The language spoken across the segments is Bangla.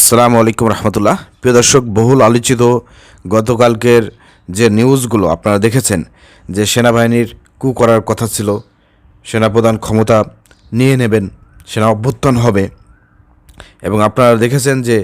আসসালামু আলাইকুম রহমতুল্লাহ। প্রিয় দর্শক, বহুল আলোচিত গতকালকের যে নিউজগুলো আপনারা দেখেছেন, যে সেনাবাহিনীর কু করার কথা ছিল, সেনাপ্রধান ক্ষমতা নিয়ে নেবেন, সেনা অভ্যুত্থান হবে। এবং আপনারা দেখেছেন যে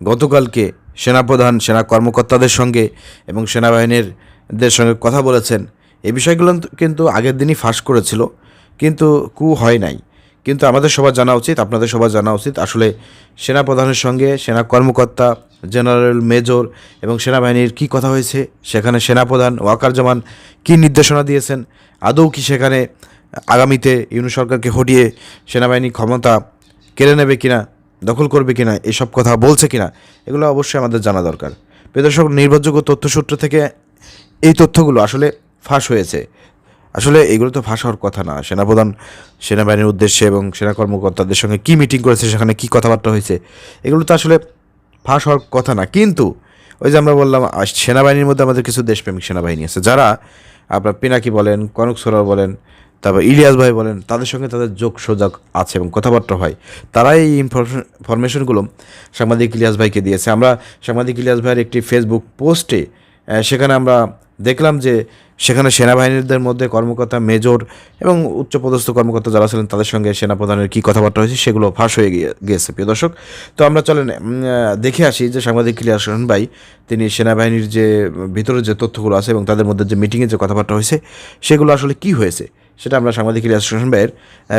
গতকালকে সেনাপ্রধান, সেনা কর্মকর্তাদের সঙ্গে এবং সেনাবাহিনীর দের সঙ্গে কথা বলেছেন। এই বিষয়গুলো কিন্তু আগের দিনই ফাঁস করেছিল, কিন্তু কু হয় নাই। কিন্তু আমাদের সবার জানা উচিত, আপনাদের সবার জানা উচিত। আসলে সেনাপ্রধানের সঙ্গে সেনা কর্মকর্তা, জেনারেল, মেজর এবং সেনাবাহিনীর কী কথা হয়েছে, সেখানে সেনাপ্রধান ওয়াকার জামান কী নির্দেশনা দিয়েছেন, আদৌ কি সেখানে আগামীতে ইউনু সরকারকে হটিয়ে সেনাবাহিনী ক্ষমতা কেড়ে নেবে কিনা, দখল করবে কিনা, এসব কথা বলছে কিনা, এগুলো অবশ্যই আমাদের জানা দরকার। প্রিয় দর্শক, নির্ভরযোগ্য তথ্যসূত্র থেকে এই তথ্যগুলো আসলে ফাঁস হয়েছে। আসলে এগুলো তো ফাঁস হওয়ার কথা না। সেনাপ্রধান সেনাবাহিনীর উদ্দেশ্যে এবং সেনা কর্মকর্তাদের সঙ্গে কী মিটিং করেছে, সেখানে কী কথাবার্তা হয়েছে, এগুলো তো আসলে ফাঁস হওয়ার কথা না। কিন্তু ওই যে আমরা বললাম সেনাবাহিনীর মধ্যে আমাদের কিছু দেশপ্রেমিক সেনাবাহিনী আছে। যারা আপনার পিনাকি বলেন, কনক সরোয়ার বলেন, তারপর ইলিয়াস ভাই বলেন, তাদের সঙ্গে তাদের যোগ সোজাগ আছে এবং কথাবার্তা হয়। তারাই এই ইনফরমেশনগুলো সাংবাদিক ইলিয়াস ভাইকে দিয়েছে। আমরা সাংবাদিক ইলিয়াস ভাইয়ের একটি ফেসবুক পোস্টে সেখানে আমরা দেখলাম যে সেখানে সেনাবাহিনীদের মধ্যে কর্মকর্তা, মেজর এবং উচ্চপদস্থ কর্মকর্তা যারা ছিলেন তাদের সঙ্গে সেনাপ্রধানের কী কথাবার্তা হয়েছে সেগুলো ফাঁস হয়ে গিয়ে গিয়েছে, প্রিয় দর্শক। তো আমরা চলেন দেখে আসি যে সাংবাদিক ইলিয়াস হোসেন ভাই, তিনি সেনাবাহিনীর যে ভিতরে যে তথ্যগুলো আছে এবং তাদের মধ্যে যে মিটিংয়ে যে কথাবার্তা হয়েছে, সেগুলো আসলে কি হয়েছে সেটা আমরা সাংবাদিক ইলিয়াস হোসেন ভাইয়ের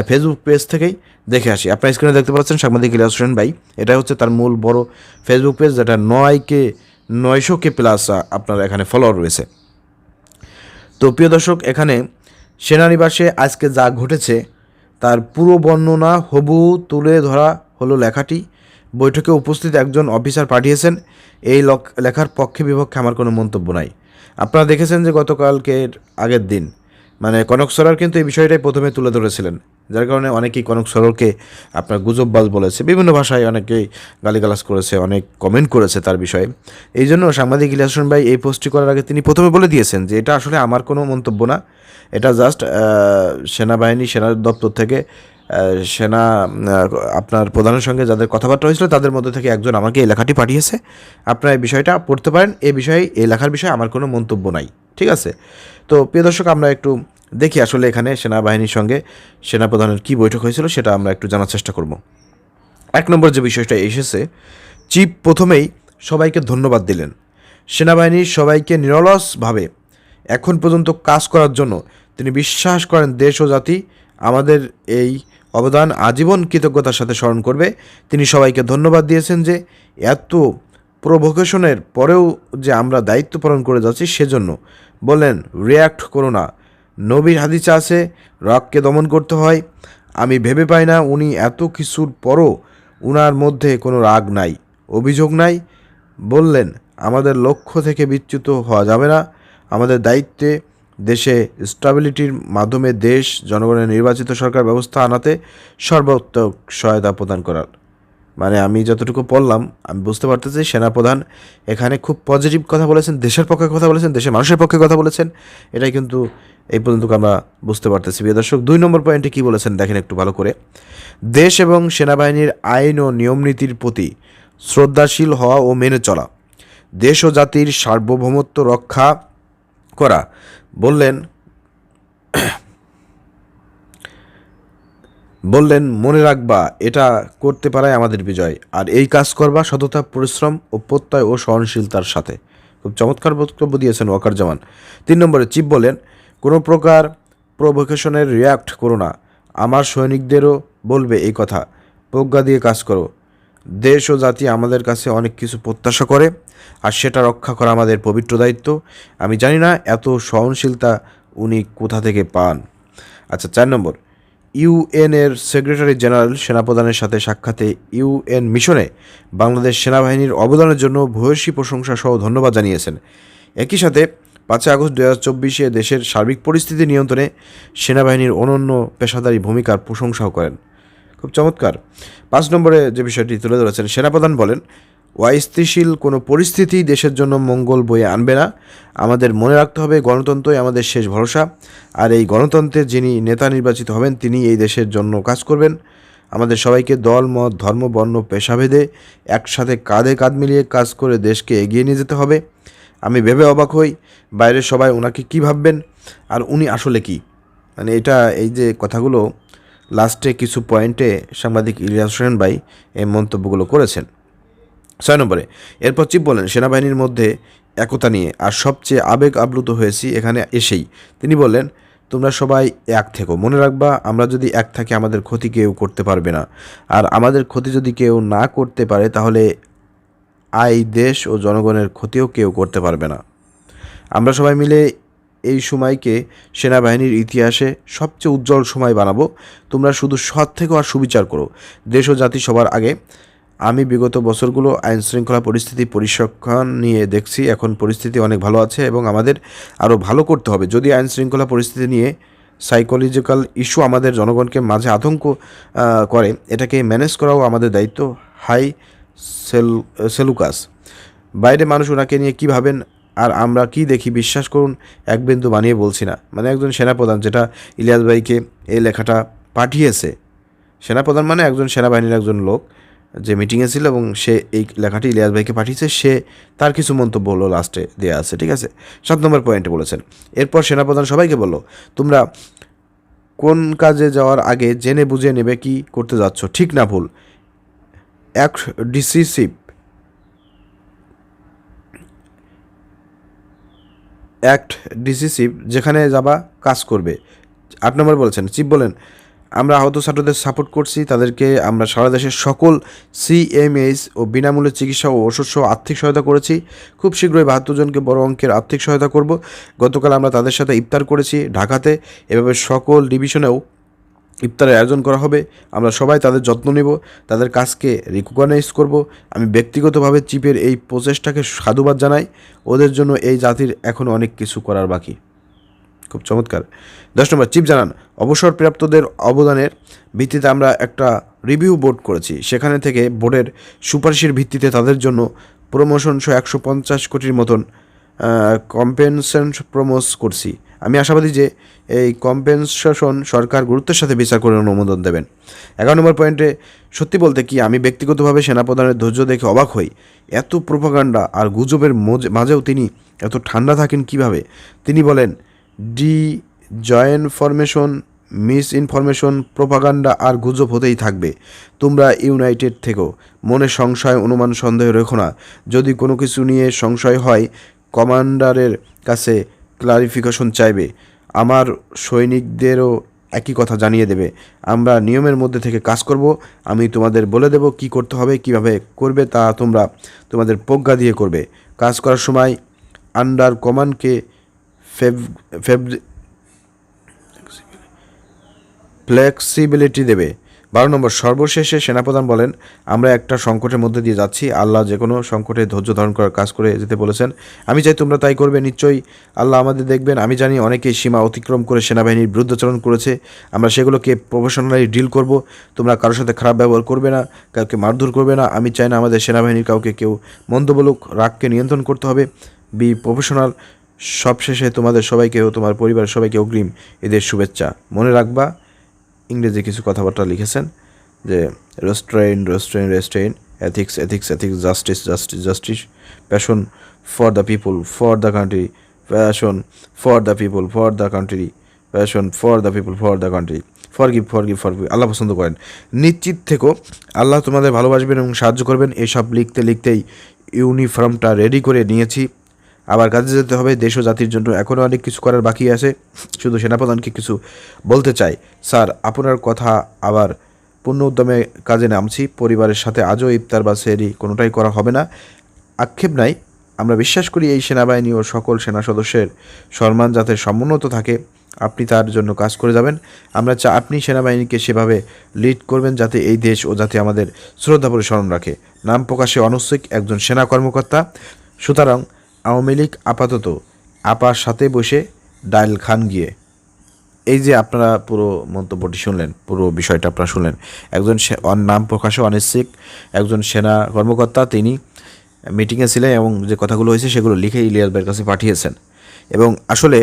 ফেসবুক পেজ থেকেই দেখে আসি। আপনার স্ক্রিনে দেখতে পাচ্ছেন সাংবাদিক ইলিয়াস হোসেন ভাই, এটা হচ্ছে তার মূল বড় ফেসবুক পেজ যেটা নয় কে, নয়শো কে প্লাস আপনার এখানে ফলোয়ার রয়েছে। তো প্রিয় দর্শক, এখানে সেনানিবাসে আজকে যা ঘটেছে, তার পুরো বর্ণনা হবু তুলে ধরা হলো লেখাটি। বৈঠকে উপস্থিত একজন অফিসার পাঠিয়েছেন। এই লেখার পক্ষে বিপক্ষে আমার কোনো মন্তব্য নাই। আপনারা দেখেছেন যে গতকালকের আগের দিন মানে কনক সরার কিন্তু এই বিষয়টাই প্রথমে তুলে ধরেছিলেন। যার কারণে অনেকেই কনক সরলকে আপনার গুজববাজ বলেছে, বিভিন্ন ভাষায় অনেকেই গালিগালাজ করেছে, অনেক কমেন্ট করেছে তার বিষয়ে। এই জন্য সাংবাদিক ইলিয়াস হোসেন ভাই এই পোস্টটি করার আগে তিনি প্রথমে বলে দিয়েছেন যে এটা আসলে আমার কোনো মন্তব্য না। এটা জাস্ট সেনাবাহিনী, সেনা দপ্তর থেকে সেনা আপনার প্রধানের সঙ্গে যাদের কথাবার্তা হয়েছিল তাদের মধ্যে থেকে একজন আমাকে এই লেখাটি পাঠিয়েছে। আপনারা এই বিষয়টা পড়তে পারেন। এই বিষয়ে, এই লেখার বিষয়ে আমার কোনো মন্তব্য নাই। ঠিক আছে? তো প্রিয় দর্শক, আমরা একটু দেখি আসলে এখানে সেনাবাহিনীর সঙ্গে সেনাপ্রধানের কী বৈঠক হয়েছিল, সেটা আমরা একটু জানার চেষ্টা করব। এক নম্বর যে বিষয়টা এসেছে, চিফ প্রথমেই সবাইকে ধন্যবাদ দিলেন। সেনাবাহিনীর সবাইকে নিরলসভাবে এখন পর্যন্ত কাজ করার জন্য তিনি বিশ্বাস করেন দেশ ও জাতি আমাদের এই অবদান আজীবন কৃতজ্ঞতার সাথে স্মরণ করবে। তিনি সবাইকে ধন্যবাদ দিয়েছেন যে এত প্রভোকেশনের পরেও যে আমরা দায়িত্ব পালন করে যাচ্ছি সেজন্য বললেন, রিয়্যাক্ট করো না। নবীর হাদিসে আছে, রাগকে দমন করতে হয়। আমি ভেবে পাই না উনি এত কিছুর পরও উনার মধ্যে কোনো রাগ নাই, অভিযোগ নাই। বললেন, আমাদের লক্ষ্য থেকে বিচ্যুত হওয়া যাবে না। আমাদের দায়িত্বে দেশে স্টাবিলিটির মাধ্যমে দেশ, জনগণের নির্বাচিত সরকার ব্যবস্থা আনাতে সর্বাত্মক সহায়তা প্রদান করার। মানে আমি যতটুকু পড়লাম, আমি বুঝতে পারতেছি সেনাপ্রধান এখানে খুব পজিটিভ কথা বলেছেন, দেশের পক্ষে কথা বলেছেন, দেশের মানুষের পক্ষে কথা বলেছেন। এটাই কিন্তু এই পর্যন্ত আমরা বুঝতে পারতেছি। প্রিয় দর্শক, দুই নম্বর পয়েন্টে কী বলেছেন দেখেন একটু ভালো করে। দেশ এবং সেনাবাহিনীর আইন ও নিয়মনীতির প্রতি শ্রদ্ধাশীল হওয়া ও মেনে চলা, দেশ ও জাতির সার্বভৌমত্ব রক্ষা করা, বললেন বললেন, মনে রাখবা, এটা করতে পারাই আমাদের বিজয়। আর এই কাজ করবা সততা, পরিশ্রম ও প্রত্যয় ও সহনশীলতার সাথে। খুব চমৎকার বক্তব্য দিয়েছেন ওয়াকার জামান তিন নম্বরে চিফ বলেন কোনো প্রকার প্রভোকেশনের রিয়াক্ট করো না। আমার সৈনিকদেরও বলবে এই কথা। প্রজ্ঞা দিয়ে কাজ করো। দেশ ও জাতি আমাদের কাছে অনেক কিছু প্রত্যাশা করে, আর সেটা রক্ষা করা আমাদের পবিত্র দায়িত্ব। আমি জানি না এত সহনশীলতা উনি কোথা থেকে পান। আচ্ছা চার নম্বর ইউএন এর সেক্রেটারি জেনারেল সেনাপ্রধানের সাথে সাক্ষাতে ইউএন মিশনে বাংলাদেশ সেনাবাহিনীর অবদানের জন্য ভূয়সী প্রশংসা সহ ধন্যবাদ জানিয়েছেন। একই সাথে পাঁচই আগস্ট দু হাজার চব্বিশে দেশের সার্বিক পরিস্থিতি নিয়ন্ত্রণে সেনাবাহিনীর অনন্য পেশাদারী ভূমিকার প্রশংসাও করেন। খুব চমৎকার। পাঁচ নম্বরে যে বিষয়টি তুলে ধরেছেন সেনাপ্রধান বলেন অস্থিতিশীল কোনো পরিস্থিতি দেশের জন্য মঙ্গল বয়ে আনবে না। আমাদের মনে রাখতে হবে গণতন্ত্রই আমাদের শেষ ভরসা। আর এই গণতন্ত্রে যিনি নেতা নির্বাচিত হবেন, তিনি এই দেশের জন্য কাজ করবেন। আমাদের সবাইকে দল, মত, ধর্ম, বর্ণ, পেশাভেদে একসাথে কাঁধে কাঁধ মিলিয়ে কাজ করে দেশকে এগিয়ে নিয়ে যেতে হবে। আমি ভেবে অবাক হই বাইরের সবাই ওনাকে কী ভাববেন আর উনি আসলে কি? মানে এটা, এই যে কথাগুলো, লাস্টে কিছু পয়েন্টে সাংবাদিক ইলিয়াস হোসেন ভাই এই মন্তব্যগুলো করেছেন। ছয় নম্বরে, এরপর চিপ বলেন, সেনাবাহিনীর মধ্যে একতা নিয়ে, আর সবচেয়ে আবেগ আপ্লুত হয়েছি এখানে এসেই। তিনি বললেন, তোমরা সবাই এক থেকো। মনে রাখবা, আমরা যদি এক থাকি, আমাদের ক্ষতি কেউ করতে পারবে না। আর আমাদের ক্ষতি যদি কেউ না করতে পারে, তাহলে আই দেশ ও জনগণের ক্ষতিও কেউ করতে পারবে না। আমরা সবাই মিলে এই সময়কে সেনাবাহিনীর ইতিহাসে সবচেয়ে উজ্জ্বল সময় বানাবো। তোমরা শুধু সৎ থেকো আর সুবিচার করো। দেশ ও জাতি সবার আগে আমি বিগত বছরগুলো আইন শৃঙ্খলা পরিস্থিতি পরিসংখ্যান নিয়ে দেখছি, এখন পরিস্থিতি অনেক ভালো আছে এবং আমাদের আরও ভালো করতে হবে। যদি আইন শৃঙ্খলা পরিস্থিতি নিয়ে সাইকোলজিক্যাল ইস্যু আমাদের জনগণকে মাঝে আতঙ্ক করে, এটাকে ম্যানেজ করাও আমাদের দায়িত্ব। হাই সেল, সেলুকাস, বাইরে মানুষ ওনাকে নিয়ে কী ভাবেন আর আমরা কি দেখি বিশ্বাস করুন, এক বিন্দু বানিয়ে বলছি না। মানে একজন সেনাপ্রধান যেটা ইলিয়াস ভাইকে এই লেখাটা পাঠিয়েছে, সেনাপ্রধান মানে একজন সেনাবাহিনীর একজন লোক যে মিটিংয়ে ছিল এবং সে এই লেখাটি ইলিয়াস ভাইকে পাঠিয়েছে, সে তার কিছু মন্তব্য হলো লাস্টে দেওয়া আছে, ঠিক আছে? সাত নম্বর পয়েন্টে বলেছেন। এরপর সেনাপ্রধান সবাইকে বলল, তোমরা কোন কাজে যাওয়ার আগে জেনে বুঝে নেবে কি করতে যাচ্ছ। ঠিক না ভুল। এক ডিসিসিভ অ্যাক্ট ডিসিসিভ যেখানে যাবা কাজ করবে। আট নম্বর বলেছেন চিফ বলেন আমরা আহত ছাত্রদের সাপোর্ট করছি, তাদেরকে আমরা সারা দেশের সকল সিএমএইচ ও বিনামূল্যে চিকিৎসা ও ওষুধ সহ আর্থিক সহায়তা করেছি। খুব শীঘ্রই বাহাত্তর জনকে বড় অঙ্কের আর্থিক সহায়তা করব। গতকাল আমরা তাদের সাথে ইফতার করেছি ঢাকাতে। এভাবে সকল ডিভিশনেও ইফতারের আয়োজন করা হবে। আমরা সবাই তাদের যত্ন নেব, তাদের কাজকে রিকগনাইজ করব। আমি ব্যক্তিগতভাবে চিপের এই প্রচেষ্টাকে সাধুবাদ জানাই। ওদের জন্য এই জাতির এখনও অনেক কিছু করার বাকি। খুব চমৎকার। দশ নম্বর চিপ জানান, অবসরপ্রাপ্তদের অবদানের ভিত্তিতে আমরা একটা রিভিউ বোর্ড করেছি। সেখানে থেকে বোর্ডের সুপারিশের ভিত্তিতে তাদের জন্য প্রমোশন সহ একশো পঞ্চাশ কোটির মতন কম্পেনশন প্রমোস করছি। আমি আশাবাদী যে এই কম্পেনসেশন সরকার গুরুত্বের সাথে বিচার করে অনুমোদন দেবেন। এগারো নম্বর পয়েন্টে সত্যি বলতে কি, আমি ব্যক্তিগতভাবে সেনাপ্রধানের ধৈর্য দেখে অবাক হই। এত প্রোপাগান্ডা আর গুজবের মাঝেও তিনি এত ঠান্ডা থাকেন কীভাবে? তিনি বলেন disinformation, misinformation, propaganda আর গুজব হতেই থাকবে। তোমরা ইউনাইটেড থেকো। মনে সংশয়, অনুমান, সন্দেহ রেখো না। যদি কোনো কিছু নিয়ে সংশয় হয়, কমান্ডারের কাছে ক্লারিফিকেশন চাইবে। আমার সৈনিকদেরও একই কথা জানিয়ে দেবে। আমরা নিয়মের মধ্যে থেকে কাজ করব। আমি তোমাদের বলে দেব কি করতে হবে, কীভাবে করবে তা তোমরা তোমাদের প্রজ্ঞা দিয়ে করবে। কাজ করার সময় আন্ডার কমান্ডকে ফেভ ফেভ ফ্লেক্সিবিলিটি দেবে। বারো নম্বর, সর্বশেষে সেনাপ্রধান বলেন, আমরা একটা সংকটের মধ্যে দিয়ে যাচ্ছি। আল্লাহ যে কোনো সংকটে ধৈর্য ধারণ করার কাজ করে যেতে বলেছেন। আমি চাই তোমরা তাই করবে। নিশ্চয়ই আল্লাহ আমাদের দেখবেন। আমি জানি অনেকেই সীমা অতিক্রম করে সেনাবাহিনীর বিরুদ্ধাচরণ করেছে। আমরা সেগুলোকে প্রফেশনালি ডিল করব। তোমরা কারোর সাথে খারাপ ব্যবহার করবে না, কাউকে মারধর করবে না। আমি চাই না আমাদের সেনাবাহিনীর কাউকে কেউ মন্দ বলুক। রাগকে নিয়ন্ত্রণ করতে হবে। বি প্রফেশনাল সবশেষে তোমাদের সবাইকে ও তোমার পরিবারের সবাইকে অগ্রিম এদের শুভেচ্ছা। মনে রাখবা, ইংরেজি কিছু কথাবার্তা লিখেছেন যে restaurant restaurant restaurant ethics ethics ethics justice justice justice passion for the people for the country passion for the people for the country passion for the people for the country forgive forgive for Allah পছন্দ করেন। নিশ্চিত থেকো, আল্লাহ তোমাদের ভালোবাসবেন এবং সাহায্য করবেন। এসব লিখতে, লিখতেই ইউনিফর্মটা রেডি করে নিয়েছি। আবার কাজে যেতে হবে, দেশ ও জাতির জন্য এখনও অনেক কিছু করার বাকি আছে। শুধু সেনাপ্রধানকে কিছু বলতে চাই। স্যার, আপনার কথা আবার পূর্ণ উদ্যমে কাজে নামছি। পরিবারের সাথে আজও ইফতার বা সেরি কোনোটাই করা হবে না। আক্ষেপ নাই। আমরা বিশ্বাস করি এই সেনাবাহিনী ও সকল সেনা সদস্যের সম্মান যাতে সমুন্নত থাকে। আপনি তার জন্য কাজ করে যাবেন। আমরা চা আপনি সেনাবাহিনীকে সেভাবে লিড করবেন যাতে এই দেশ ও যাতে আমাদের শ্রদ্ধা করে স্মরণ রাখে। নাম প্রকাশে অনস্বিক একজন সেনা কর্মকর্তা। সুতরাং আওয়ামী লীগ আপাতত আপার সাথে বসে ডাইল খান গিয়ে। এই যে আপনারা পুরো মন্তব্যটি শুনলেন, পুরো বিষয়টা আপনারা শুনলেন। একজন নাম প্রকাশে অনিশ্চিত একজন সেনা কর্মকর্তা, তিনি মিটিংয়ে ছিলেন এবং যে কথাগুলো হয়েছে সেগুলো লিখে ইলিয়াস কাছে পাঠিয়েছেন। এবং আসলে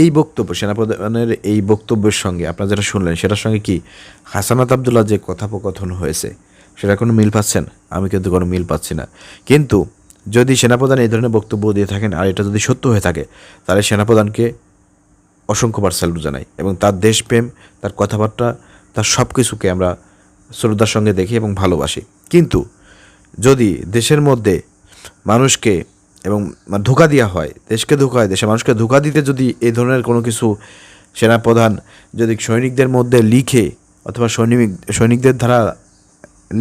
এই বক্তব্য, সেনাপ্রধানের এই বক্তব্যের সঙ্গে আপনারা যেটা শুনলেন, সেটার সঙ্গে কি হাসানাত আবদুল্লাহ যে কথোপকথন হয়েছে, সেটা কোনো মিল পাচ্ছেন? আমি কিন্তু কোনো মিল পাচ্ছি না। কিন্তু যদি সেনাপ্রধান এই ধরনের বক্তব্য দিয়ে থাকেন আর এটা যদি সত্য হয়ে থাকে, তাহলে সেনাপ্রধানকে অসংখ্যবার স্যালুট জানাই এবং তার দেশপ্রেম, তার কথাবার্তা, তার সব কিছুকে আমরা শ্রদ্ধার সঙ্গে দেখি এবং ভালোবাসি। কিন্তু যদি দেশের মধ্যে মানুষকে এবং ধোকা দেওয়া হয়, দেশকে ধোকা হয়, দেশের মানুষকে ধোকা দিতে যদি এই ধরনের কোনো কিছু সেনাপ্রধান যদি সৈনিকদের মধ্যে লিখে অথবা সৈনিক, সৈনিকদের দ্বারা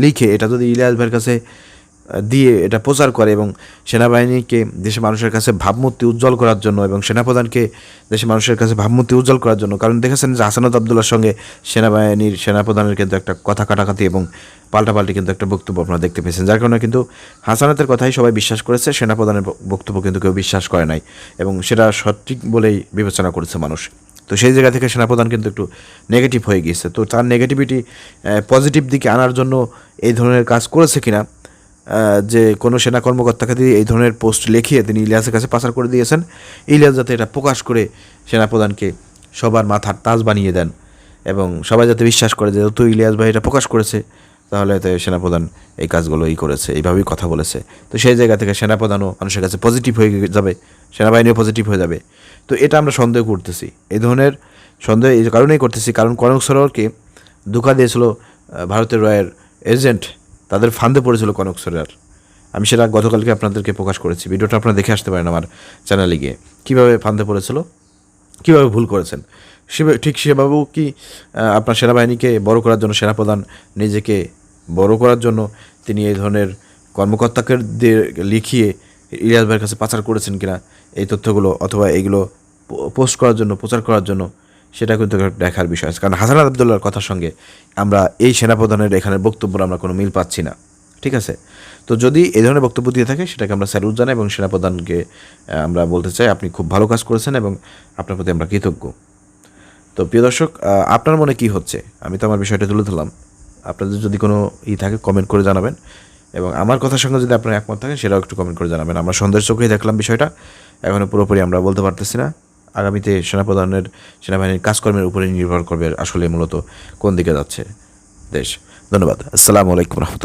লিখে, এটা যদি ইলিয়াস ভাইয়ের কাছে দিয়ে এটা প্রচার করে এবং সেনাবাহিনীকে দেশের মানুষের কাছে ভাবমূর্তি উজ্জ্বল করার জন্য এবং সেনাপ্রধানকে দেশের মানুষের কাছে ভাবমূর্তি উজ্জ্বল করার জন্য। কারণ দেখেছেন যে হাসানাত আবদুল্লার সঙ্গে সেনাবাহিনীর সেনাপ্রধানের কিন্তু একটা কথা কাটাকাটি এবং পাল্টাপাল্টি কিন্তু একটা বক্তব্য আপনারা দেখতে পেয়েছেন। যার কারণে কিন্তু হাসানাতের কথাই সবাই বিশ্বাস করেছে, সেনাপ্রধানের বক্তব্য কিন্তু কেউ বিশ্বাস করে নাই এবং সেটা সঠিক বলেই বিবেচনা করেছে মানুষ। তো সেই জায়গা থেকে সেনাপ্রধান কিন্তু একটু নেগেটিভ হয়ে গিয়েছে। তো তার নেগেটিভিটি পজিটিভ দিকে আনার জন্য এই ধরনের কাজ করেছে কিনা যে কোনো সেনা কর্মকর্তাকে দিয়ে এই ধরনের পোস্ট লিখিয়ে তিনি ইলিয়াসের কাছে পাচার করে দিয়েছেন। ইলিয়াস যাতে এটা প্রকাশ করে সেনাপ্রধানকে সবার মাথার তাজ বানিয়ে দেন এবং সবাই যাতে বিশ্বাস করে যে তো ইলিয়াস ভাই এটা প্রকাশ করেছে, তাহলে তো সেনাপ্রধান এই কাজগুলো কাজগুলোই করেছে, এইভাবেই কথা বলেছে। তো সেই জায়গা থেকে সেনাপ্রধানও মানুষের কাছে পজিটিভ হয়ে যাবে, সেনাবাহিনীও পজিটিভ হয়ে যাবে। তো এটা আমরা সন্দেহ করতেছি, এই ধরনের সন্দেহ এই কারণেই করতেছি, কারণ কনক সরোয়ারকে ধোকা দিয়েছিল ভারতের রয়ের এজেন্ট তাদের ফান্দে পড়েছিল কনক সরোয়ার। আমি সেটা গতকালকে আপনাদেরকে প্রকাশ করেছি। ভিডিওটা আপনারা দেখে আসতে পারেন আমার চ্যানেলে গিয়ে। কীভাবে ফান্দে পড়েছিল? কীভাবে ভুল করেছেন? সে ঠিক সেভাবেও কি আপনার সেনাবাহিনীকে বড় করার জন্য সেনাপ্রধান নিজেকে বড় করার জন্য তিনি এই ধরনের কর্মকর্তাকে লিখিয়ে ইলিয়াস ভাইয়ের কাছে পাচার করেছেন কিনা, এই তথ্যগুলো অথবা এইগুলো পোস্ট করার জন্য, প্রচার করার জন্য সেটা কিন্তু দেখার বিষয় আছে। কারণ হাসান আবদুল্লাহর কথার সঙ্গে আমরা এই সেনাপ্রধানের এখানে বক্তব্য আমরা কোনো মিল পাচ্ছি না। ঠিক আছে? তো যদি এই ধরনের বক্তব্য দিয়ে থাকে, সেটাকে আমরা স্যালুট জানাই এবং সেনাপ্রধানকে আমরা বলতে চাই আপনি খুব ভালো কাজ করেছেন এবং আপনার প্রতি আমরা কৃতজ্ঞ। তো প্রিয় দর্শক আপনার মনে কি হচ্ছে? আমি তো আমার বিষয়টা তুলে ধরলাম। আপনাদের যদি কোনো ই থাকে কমেন্ট করে জানাবেন। এবং আমার কথার সঙ্গে যদি আপনার একমত থাকেন, সেটাও একটু কমেন্ট করে জানাবেন। আমরা সন্দেহের চোখেই দেখলাম বিষয়টা। এখনও পুরোপুরি আমরা বলতে পারতেছি না। আগামীতে সেনাপ্রধানের সেনাবাহিনীর কাজকর্মের উপরে নির্ভর করবে আসলে মূলত কোন দিকে যাচ্ছে দেশ। ধন্যবাদ। আসসালামু আলাইকুম রহমতুল্লাহ।